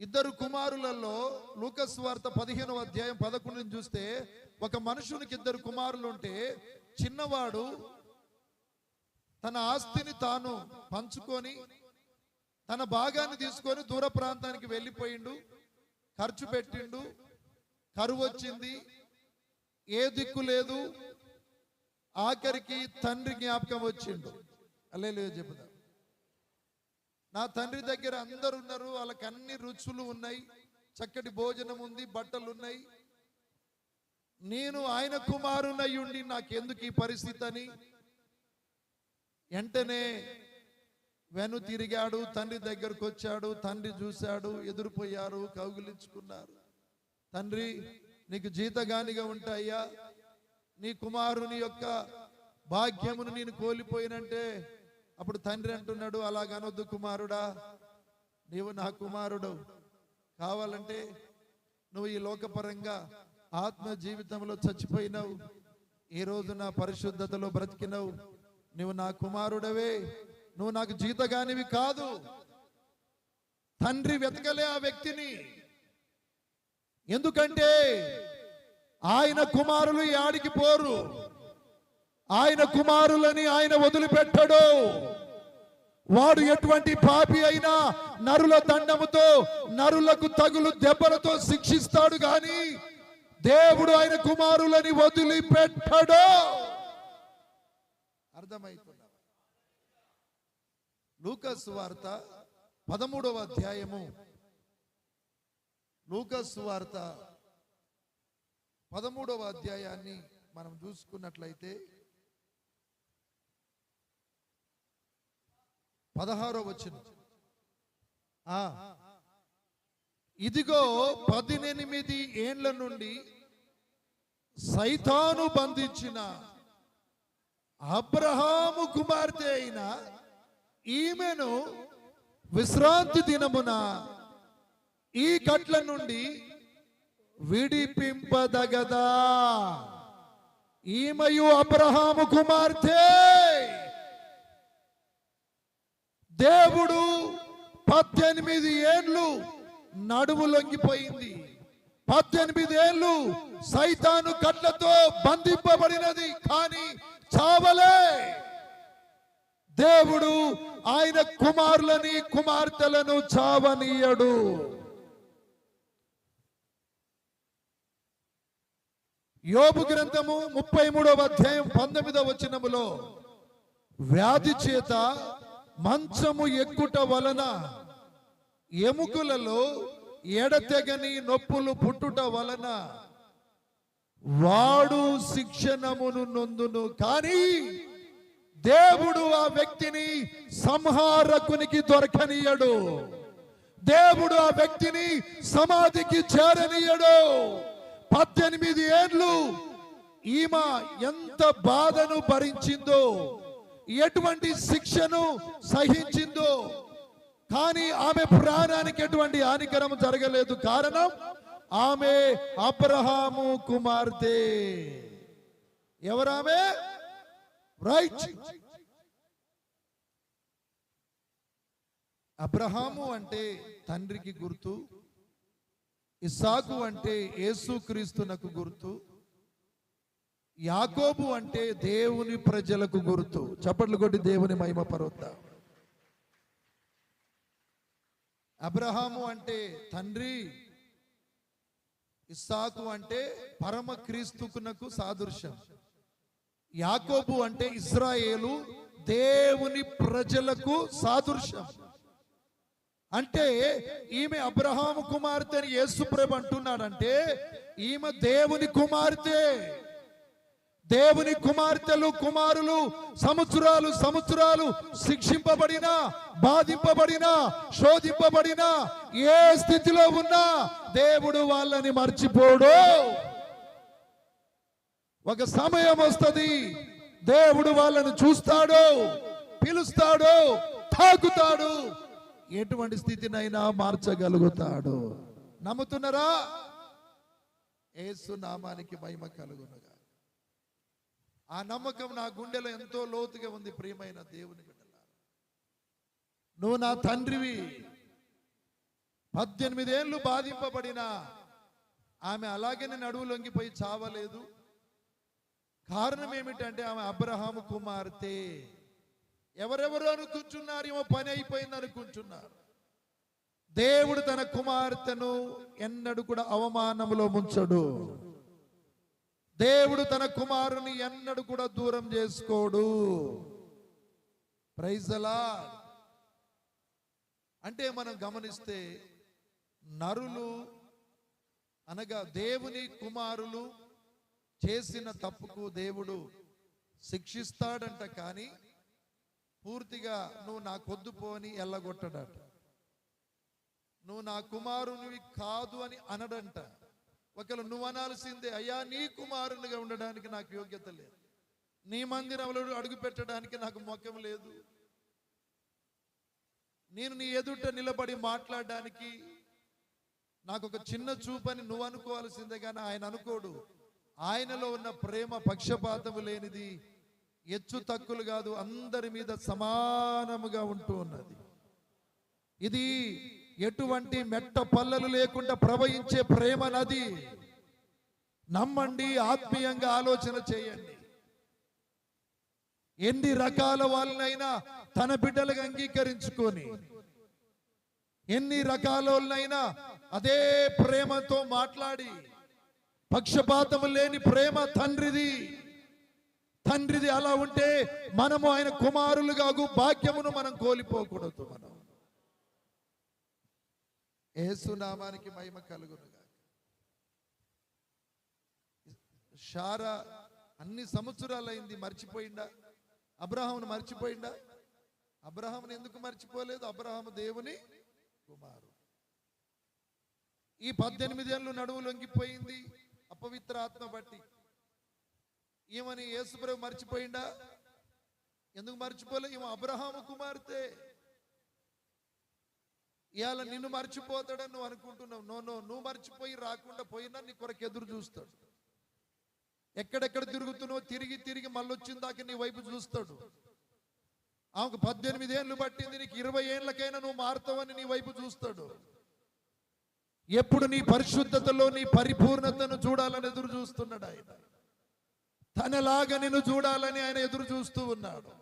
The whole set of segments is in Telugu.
ఇద్దరు కుమారులలో లూకస్ వార్త పదిహేనవ అధ్యాయం పదకొండుని చూస్తే ఒక మనుషునికి ఇద్దరు కుమారులు ఉంటే చిన్నవాడు తన ఆస్తిని తాను పంచుకొని తన భాగాన్ని తీసుకొని దూర ప్రాంతానికి వెళ్ళిపోయిండు ఖర్చు పెట్టిండు కరువు వచ్చింది ఏ దిక్కు లేదు ఆఖరికి తండ్రి జ్ఞాపకం వచ్చిండు. అల్లే చెబుతా నా తండ్రి దగ్గర అందరు ఉన్నారు వాళ్ళకి అన్ని రుచులు ఉన్నాయి చక్కటి భోజనం ఉంది బట్టలు ఉన్నాయి నేను ఆయన కుమారునయ్యుండి నాకు నాకెందుకు ఈ పరిస్థితి అని వెంటనే వెను తిరిగాడు తండ్రి దగ్గరకు వచ్చాడు తండ్రి చూశాడు ఎదురుపోయారు కౌగిలించుకున్నారు. తండ్రి నీకు జీతగానిగా ఉంటాయ్యా నీ కుమారుని యొక్క భాగ్యమును నేను కోల్పోయినంటే అప్పుడు తండ్రి అంటున్నాడు అలాగనొద్దు కుమారుడా నీవు నా కుమారుడు. కావాలంటే నువ్వు ఈ లోకపరంగా ఆత్మ జీవితంలో చచ్చిపోయినావు. ఈ రోజు నా పరిశుద్ధతలో బ్రతికినవు. నువ్వు నా కుమారుడవే. నువ్వు నాకు జీతగానివి కాదు. తండ్రి వెతకలే ఆ వ్యక్తిని. ఎందుకంటే ఆయన కుమారులు ఈ ఆడికి పోరు. ఆయన కుమారులని ఆయన వదిలిపెట్టడు. వాడు ఎటువంటి పాపి అయినా నరుల దండముతో నరులకు తగులు దెబ్బలతో శిక్షిస్తాడు గాని దేవుడు ఆయన కుమారులని వదిలిపెట్టడు. అర్థమైపోయింది లూకస్ వార్త పదమూడవ అధ్యాయము. లూకస్ వార్త పదమూడవ అధ్యాయాన్ని మనం చూసుకున్నట్లయితే పదహారో వచ్చిన ఇదిగో పదినెనిమిది ఏండ్ల నుండి సైతాను బంధించిన అబ్రహాము కుమార్తె అయిన ఈమెను విశ్రాంతి దినమున ఈ కట్ల నుండి విడిపింపదగదా. ఈమెయు అబ్రహాము కుమార్తె! దేవుడు పద్దెనిమిది ఏండ్లు నడుము లొంగిపోయింది. పద్దెనిమిది ఏళ్ళు సైతాను కట్లతో బంధింపబడినది కానీ చావలే. దేవుడు ఆయన కుమారులని కుమార్తెలను చావనీయడు. యోబు గ్రంథము ముప్పై మూడవ అధ్యాయం పంతొమ్మిదవ వచనములో వ్యాధి చేత మంచము ఎక్కుట వలన ఎముకలలో ఎడతెగని నొప్పులు పుట్టుట వలన వాడు శిక్షణమును నొందును. కానీ దేవుడు ఆ వ్యక్తిని సంహారకునికి దొరకనీయడు. దేవుడు ఆ వ్యక్తిని సమాధికి చేరనీయడు. పద్దెనిమిది ఏండ్లు ఈమె ఎంత బాధను భరించిందో ఎటువంటి శిక్షను సహించిందో. కానీ ఆమె ప్రాణానికి ఎటువంటి హానికరం జరగలేదు. కారణం ఆమె అబ్రహాము కుమార్తె. ఎవరామె? రైట్. అబ్రహాము అంటే తండ్రికి గుర్తు. ఇసాకు అంటే యేసుక్రీస్తునకు గుర్తు. యాకోబు అంటే దేవుని ప్రజలకు గుర్తు. చప్పట్లు కొట్టి దేవుని మహిమ పర్వత అబ్రహాము అంటే తండ్రి ఇస్సాకు అంటే పరమ క్రీస్తుకునకు సాదృశ్యం. యాకోబు అంటే ఇజ్రాయేలు దేవుని ప్రజలకు సాదృశ్యం. అంటే ఈమె అబ్రహాము కుమార్తె అని యేసుప్రభు అంటున్నాడంటే ఈమె దేవుని కుమార్తె. దేవుని కుమార్తెలు కుమారులు సంవత్సరాలు సంవత్సరాలు శిక్షింపబడినా బాధింపబడినా శోధింపబడినా ఏ స్థితిలో ఉన్నా దేవుడు వాళ్ళని మర్చిపోడు. ఒక సమయం వస్తుంది దేవుడు వాళ్ళని చూస్తాడు పిలుస్తాడు తాకుతాడు. ఎటువంటి స్థితినైనా మార్చగలుగుతాడు. నమ్ముతున్నారా? ఏసు నామానికి మహిమ కలుగునగా ఆ నమ్మకం నా గుండెలో ఎంతో లోతుగా ఉంది ప్రియమైన దేవుని బిడ్డలారా. నువ్వు నా తండ్రివి. పద్దెనిమిదేళ్ళు బాధింపబడిన ఆమె అలాగనే నడువు లొంగిపోయి చావలేదు. కారణం ఏమిటంటే ఆమె అబ్రహాము కుమార్తె. ఎవరెవరు అనుకుంటున్నారు ఏమో పని అయిపోయింది అనుకుంటున్నారు. దేవుడు తన కుమార్తెను ఎన్నడు కూడా అవమానంలో ముంచడు. దేవుడు తన కుమారుని ఎన్నడు కూడా దూరం చేసుకోడు. ప్రైజలా అంటే మనం గమనిస్తే నరులు అనగా దేవుని కుమారులు చేసిన తప్పుకు దేవుడు శిక్షిస్తాడంట కానీ పూర్తిగా నువ్వు నా కొద్దు పోని ఎల్లగొట్టడట. నువ్వు నా కుమారునివి కాదు అని అనడంట. ఒకవేళ నువ్వు అనాల్సిందే అయ్యా నీ కుమారునిగా ఉండడానికి నాకు యోగ్యత లేదు. నీ మందిరంలో అడుగు పెట్టడానికి నాకు మొక్కం లేదు. నేను నీ ఎదుట నిలబడి మాట్లాడడానికి నాకు ఒక చిన్న చూపని నువ్వు అనుకోవాల్సిందే కానీ ఆయన అనుకోడు. ఆయనలో ఉన్న ప్రేమ పక్షపాతము లేనిది ఎచ్చు తక్కులు కాదు అందరి మీద సమానముగా ఉంటూ ఉన్నది. ఇది ఎటువంటి మెట్ట పల్లలు లేకుండా ప్రవహించే ప్రేమ నది. నమ్మండి ఆత్మీయంగా ఆలోచన చేయండి. ఎన్ని రకాల వాళ్ళనైనా తన బిడ్డలుగా అంగీకరించుకొని ఎన్ని రకాల వాళ్ళనైనా అదే ప్రేమతో మాట్లాడి పక్షపాతం లేని ప్రేమ తండ్రిది. తండ్రిది అలా ఉంటే మనము ఆయన కుమారులుగా భాగ్యమును మనం కోల్పోకూడదు మనం. ఏసునామానికి మహిమ కలుగునుగా షారా అన్ని సంవత్సరాలైంది మర్చిపోయిందా? అబ్రహామును మర్చిపోయిందా? అబ్రహామును ఎందుకు మర్చిపోలేదు? అబ్రహాము దేవుని కుమారు ఈ పద్దెనిమిది ఏళ్ళు నడువు లొంగిపోయింది అపవిత్ర ఆత్మ బట్టి. ఈమెని యేసుప్రభు మర్చిపోయిందా? ఎందుకు మర్చిపోలే? ఈమె అబ్రహాము కుమార్తె. ఇవాళ నిన్ను మర్చిపోతాడని నువ్వు అనుకుంటున్నావు. నో నో నువ్వు మర్చిపోయి రాకుండా పోయినా నీ కొరకు ఎదురు చూస్తాడు. ఎక్కడెక్కడ తిరుగుతున్నావు తిరిగి తిరిగి మళ్ళొచ్చిన దాకా నీ వైపు చూస్తాడు. ఆమెకు పద్దెనిమిది ఏళ్ళు పట్టింది నీకు ఇరవై ఏళ్ళకైనా నువ్వు మారుతావని నీ వైపు చూస్తాడు. ఎప్పుడు నీ పరిశుద్ధతలో నీ పరిపూర్ణతను చూడాలని ఎదురు చూస్తున్నాడు ఆయన. తనలాగా నిన్ను చూడాలని ఆయన ఎదురు చూస్తూ ఉన్నాడు.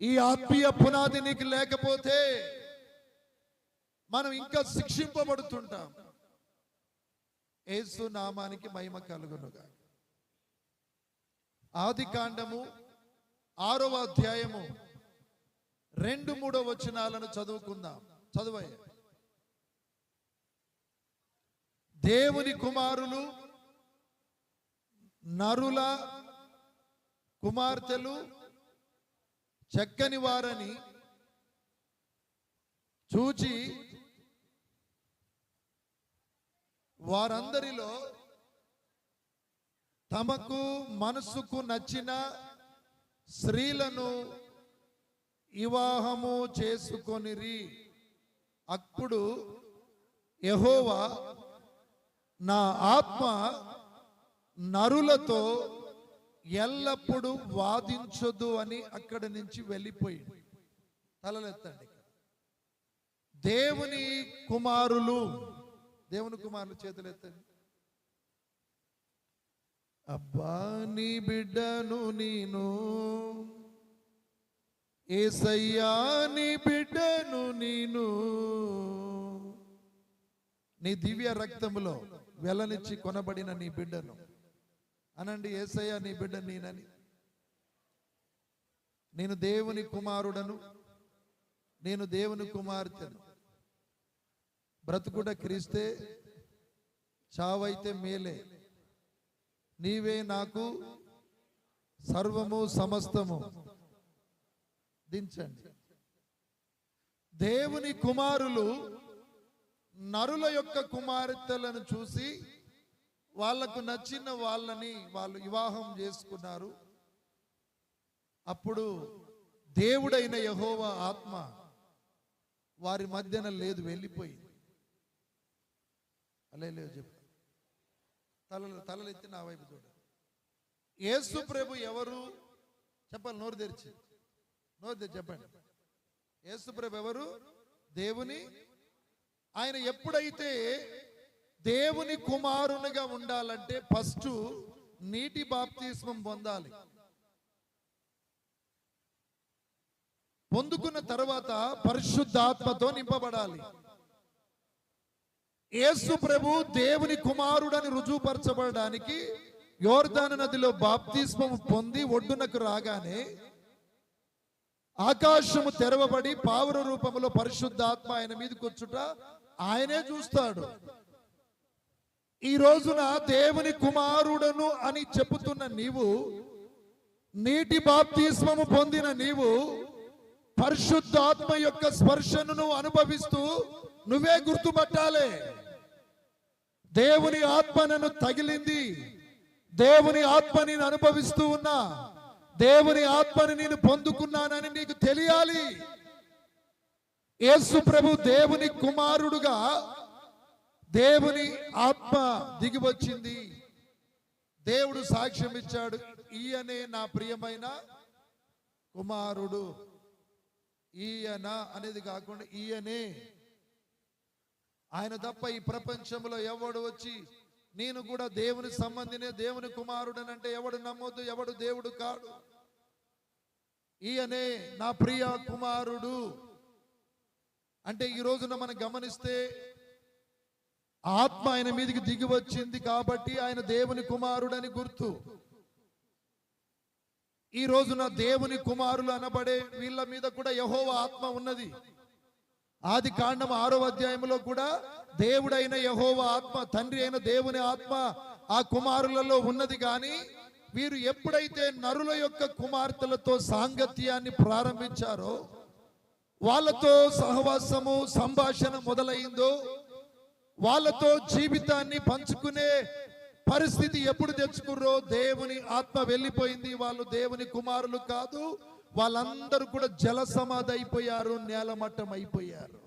ఈ ఆత్మీయ పునాది నీకు లేకపోతే మనం ఇంకా శిక్షింపబడుతుంటాం. ఏసు నామానికి మహిమ కలుగునుగా. ఆది కాండము ఆరవ అధ్యాయము రెండు మూడో వచనాలను చదువుకుందాం. చదువయ్య. దేవుని కుమారులు నరుల కుమార్తెలు చక్కని వారని చూచి వారందరిలో తమకు మనసుకు నచ్చిన స్త్రీలను వివాహము చేసుకొనిరి. అప్పుడు యహోవా నా ఆత్మ నరులతో ఎల్లప్పుడూ వాదించదు అని అక్కడి నుంచి వెళ్ళిపోయింది. తలలెత్తండి దేవుని కుమారులు దేవుని కుమారులు చేతులు ఎత్తండి అబ్బా నీ బిడ్డను నేను ఏసయ్యా నీ బిడ్డను నేను నీ దివ్య రక్తములో వెలనిచ్చి కొనబడిన నీ బిడ్డను. అనండి ఏసయ్యా నీ బిడ్డ నేనని. నేను దేవుని కుమారుడను నేను దేవుని కుమార్తెను. బ్రతుకుట క్రీస్తే చావైతే మేలే. నీవే నాకు సర్వము సమస్తము. దించండి. దేవుని కుమారులు నరుల యొక్క కుమార్తెలను చూసి వాళ్ళకు నచ్చిన వాళ్ళని వాళ్ళు వివాహం చేసుకున్నారు. అప్పుడు దేవుడైన యహోవ ఆత్మ వారి మధ్యన లేదు వెళ్ళిపోయింది. అలే లేదు చెప్పు. తలలు తలలు ఎత్తి నా వైపు చూడ. యేసు ప్రభు ఎవరు? చెప్పాలి నోరు తెరిచి. నోరు తెరిచి చెప్పండి. యేసు ప్రభు ఎవరు? దేవుని. ఆయన ఎప్పుడైతే దేవుని కుమారునిగా ఉండాలంటే ఫస్ట్ నీటి బాప్తిస్మం పొందాలి. పొందుకున్న తర్వాత పరిశుద్ధాత్మతో నింపబడాలి. యేసు ప్రభు దేవుని కుమారుడని రుజువుపరచబడడానికి యోర్దాను నదిలో బాప్తిస్మం పొంది ఒడ్డునకు రాగానే ఆకాశము తెరవబడి పావుర రూపంలో పరిశుద్ధాత్మ ఆయన మీదకొచ్చుట ఆయనే చూస్తాడు. ఈ రోజున దేవుని కుమారుడను అని చెబుతున్న నీవు నీటి బాప్తిస్మము పొందిన నీవు పరిశుద్ధాత్మ యొక్క స్పర్శను అనుభవిస్తూ నువ్వే గుర్తుపట్టాలి. దేవుని ఆత్మ నన్ను తగిలింది. దేవుని ఆత్మ నేను అనుభవిస్తూ ఉన్నా. దేవుని ఆత్మని నేను పొందుకున్నానని నీకు తెలియాలి. యేసు ప్రభు దేవుని కుమారుడుగా దేవుని ఆత్మ దిగి వచ్చింది. దేవుడు సాక్ష్యం ఇచ్చాడు. ఈయనే నా ప్రియమైన కుమారుడు. ఈయన అనేది కాకుండా ఈయనే ఆయన తప్ప ఈ ప్రపంచంలో ఎవడు వచ్చి నేను కూడా దేవుని సంబంధినే దేవుని కుమారుడనంటే ఎవడు నమ్మొద్దు ఎవడు దేవుడు కాడు. ఈయనే నా ప్రియ కుమారుడు. అంటే ఈ రోజున మనం గమనిస్తే ఆత్మ ఆయన మీదకి దిగి వచ్చింది కాబట్టి ఆయన దేవుని కుమారుడని గుర్తు. ఈ రోజున దేవుని కుమారులు అనబడే వీళ్ళ మీద కూడా యహోవ ఆత్మ ఉన్నది. ఆది కాండం ఆరో అధ్యాయంలో కూడా దేవుడైన యహోవ ఆత్మ తండ్రి అయిన దేవుని ఆత్మ ఆ కుమారులలో ఉన్నది కానీ వీరు ఎప్పుడైతే నరుల యొక్క కుమార్తెలతో సాంగత్యాన్ని ప్రారంభించారో వాళ్ళతో సహవాసము సంభాషణ మొదలైందో వాళ్ళతో జీవితాన్ని పంచుకునే పరిస్థితి ఎప్పుడు తెచ్చుకుర్రో దేవుని ఆత్మ వెళ్ళిపోయింది. వాళ్ళు దేవుని కుమారులు కాదు వాళ్ళందరూ కూడా జల సమాధి అయిపోయారు నేలమట్టం అయిపోయారు.